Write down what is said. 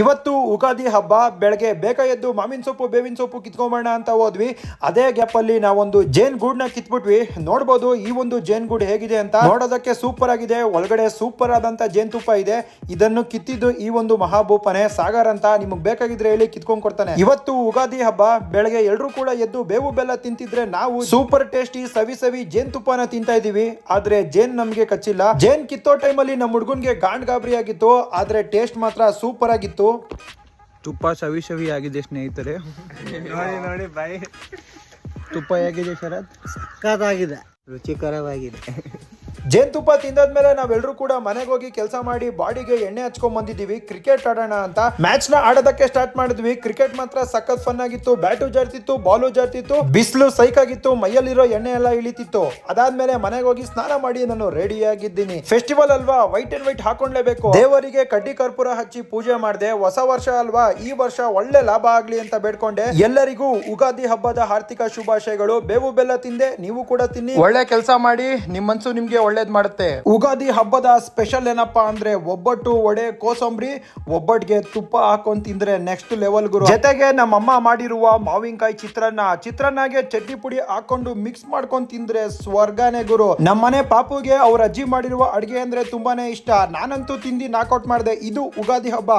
ಇವತ್ತು ಉಗಾದಿ ಹಬ್ಬ, ಬೆಳಗ್ಗೆ ಬೇಗ ಎದ್ದು ಮಾವಿನ ಸೊಪ್ಪು, ಬೇವಿನ ಸೊಪ್ಪು ಕಿತ್ಕೊಂಬೋಣ ಅಂತ ಹೋದ್ವಿ. ಅದೇ ಗ್ಯಾಪ್ ಅಲ್ಲಿ ನಾವೊಂದು ಜೇನ್ ಗೂಡ್ನ ಕಿತ್ಬಿಟ್ವಿ. ನೋಡ್ಬೋದು ಈ ಒಂದು ಜೇನ್ ಗೂಡ್ ಹೇಗಿದೆ ಅಂತ. ನೋಡೋದಕ್ಕೆ ಸೂಪರ್ ಆಗಿದೆ. ಒಳಗಡೆ ಸೂಪರ್ ಆದಂತ ಜೇನ್ ತುಪ್ಪ ಇದೆ. ಇದನ್ನು ಕಿತ್ತಿದ್ದು ಈ ಒಂದು ಮಹಾಭೂಪನೆ. ಸಾಗರ್ ಅಂತ ನಿಮಗೆ ಬೇಕಾಗಿದ್ರೆ ಹೇಳಿ ಕಿತ್ಕೊಂಡ್ ಕೊಡ್ತಾನೆ. ಇವತ್ತು ಉಗಾದಿ ಹಬ್ಬ, ಬೆಳಗ್ಗೆ ಎಲ್ಲರೂ ಕೂಡ ಎದ್ದು ಬೇವು ಬೆಲ್ಲ ತಿಂತಿದ್ರೆ ನಾವು ಸೂಪರ್ ಟೇಸ್ಟಿ ಸವಿ ಸವಿ ಜೇನ್ ತುಪ್ಪನ ತಿಂತಾ ಇದೀವಿ ಆದ್ರೆ ಜೇನ್ ನಮ್ಗೆ ಕಚ್ಚಿಲ್ಲ. ಜೇನ್ ಕಿತ್ತೋ ಟೈಮಲ್ಲಿ ನಮ್ಮ ಹುಡುಗನ್ಗೆ ಗಾಂಡ್ ಗಾಬರಿ ಆಗಿತ್ತು ಆದ್ರೆ ಟೇಸ್ಟ್ ಮಾತ್ರ ಸೂಪರ್ ಆಗಿತ್ತು. ತುಪ್ಪ ಸವಿ ಸವಿ ಆಗಿದೆ ಸ್ನೇಹಿತರೆ. ನೋಡಿ ನೋಡಿ ಬಾಯಿ ತುಪ್ಪ ಹೇಗಿದೆ ಶರತ್? ಸಕ್ಕತ್ತಾಗಿದೆ ರುಚಿಕರವಾಗಿದೆ. ಜೇನುತುಪ್ಪ ತಿಂದಾದ್ಮೇಲೆ ನಾವೆಲ್ಲರೂ ಕೂಡ ಮನೆಗೆ ಹೋಗಿ ಕೆಲಸ ಮಾಡಿ ಬಾಡಿಗೆ ಎಣ್ಣೆ ಹಚ್ಕೊಂಡ್ ಬಂದಿದ್ದೀವಿ ಕ್ರಿಕೆಟ್ ಆಡೋಣ ಅಂತ. ಮ್ಯಾಚ್ನ ಆಡೋದಕ್ಕೆ ಸ್ಟಾರ್ಟ್ ಮಾಡಿದ್ವಿ. ಕ್ರಿಕೆಟ್ ಮಾತ್ರ ಸಖತ್ ಫನ್ ಆಗಿತ್ತು. ಬ್ಯಾಟು ಜಾರ್ತಿತ್ತು ಬಾಲು ಜಾರ್ತಿತ್ತು. ಬಿಸಿಲು ಸೈಕ್ ಆಗಿತ್ತು. ಮೈಯಲ್ಲಿರೋ ಎಣ್ಣೆ ಎಲ್ಲ ಇಳಿತಿತ್ತು. ಅದಾದ್ಮೇಲೆ ಮನೆಗೆ ಹೋಗಿ ಸ್ನಾನ ಮಾಡಿ ನಾನು ರೆಡಿ ಆಗಿದ್ದೀನಿ. ಫೆಸ್ಟಿವಲ್ ಅಲ್ವಾ? ವೈಟ್ ಅಂಡ್ ವೈಟ್ ಹಾಕೊಂಡ್ಲೇಬೇಕು. ದೇವರಿಗೆ ಕಡ್ಡಿ ಕರ್ಪೂರ ಹಚ್ಚಿ ಪೂಜೆ ಮಾಡಿದೆ. ಹೊಸ ವರ್ಷ ಅಲ್ವಾ? ಈ ವರ್ಷ ಒಳ್ಳೆ ಲಾಭ ಆಗ್ಲಿ ಅಂತ ಬೇಡ್ಕೊಂಡೆ. ಎಲ್ಲರಿಗೂ ಉಗಾದಿ ಹಬ್ಬದ ಆರ್ಥಿಕ ಶುಭಾಶಯಗಳು. ಬೇವು ಬೆಲ್ಲ ತಿಂದೆ, ನೀವು ಕೂಡ ತಿನ್ನಿ. ಒಳ್ಳೆ ಕೆಲಸ ಮಾಡಿ. ನಿಮ್ ಮನ್ಸು ನಿಮ್ಗೆ ಒಳ್ಳೇದ್ ಮಾಡುತ್ತೆ. ಉಗಾದಿ ಹಬ್ಬದ ಸ್ಪೆಷಲ್ ಏನಪ್ಪಾ ಅಂದ್ರೆ ಒಬ್ಬಟ್ಟು, ವಡೆ, ಕೋಸಂಬರಿ, ಒಬ್ಬಟ್ಟಿಗೆ ತುಪ್ಪ ಹಾಕೊಂಡ್ ತಿಂದ್ರೆ ನೆಕ್ಸ್ಟ್ ಲೆವೆಲ್ ಗುರು. ಜೊತೆಗೆ ನಮ್ಮಮ್ಮ ಮಾಡಿರುವ ಮಾವಿನಕಾಯಿ ಚಿತ್ರಾನ್ನ, ಚಿತ್ರಾನ್ನಗೆ ಚಟ್ನಿ ಪುಡಿ ಹಾಕೊಂಡು ಮಿಕ್ಸ್ ಮಾಡ್ಕೊಂಡ್ ತಿಂದ್ರೆ ಸ್ವರ್ಗನೇ ಗುರು. ನಮ್ಮನೆ ಪಾಪುಗೆ ಅವ್ರ ಅಜ್ಜಿ ಮಾಡಿರುವ ಅಡಿಗೆ ಅಂದ್ರೆ ತುಂಬಾನೇ ಇಷ್ಟ. ನಾನಂತೂ ತಿಂದಿ ನಾಕೌಟ್ ಮಾಡಿದೆ. ಇದು ಉಗಾದಿ ಹಬ್ಬ.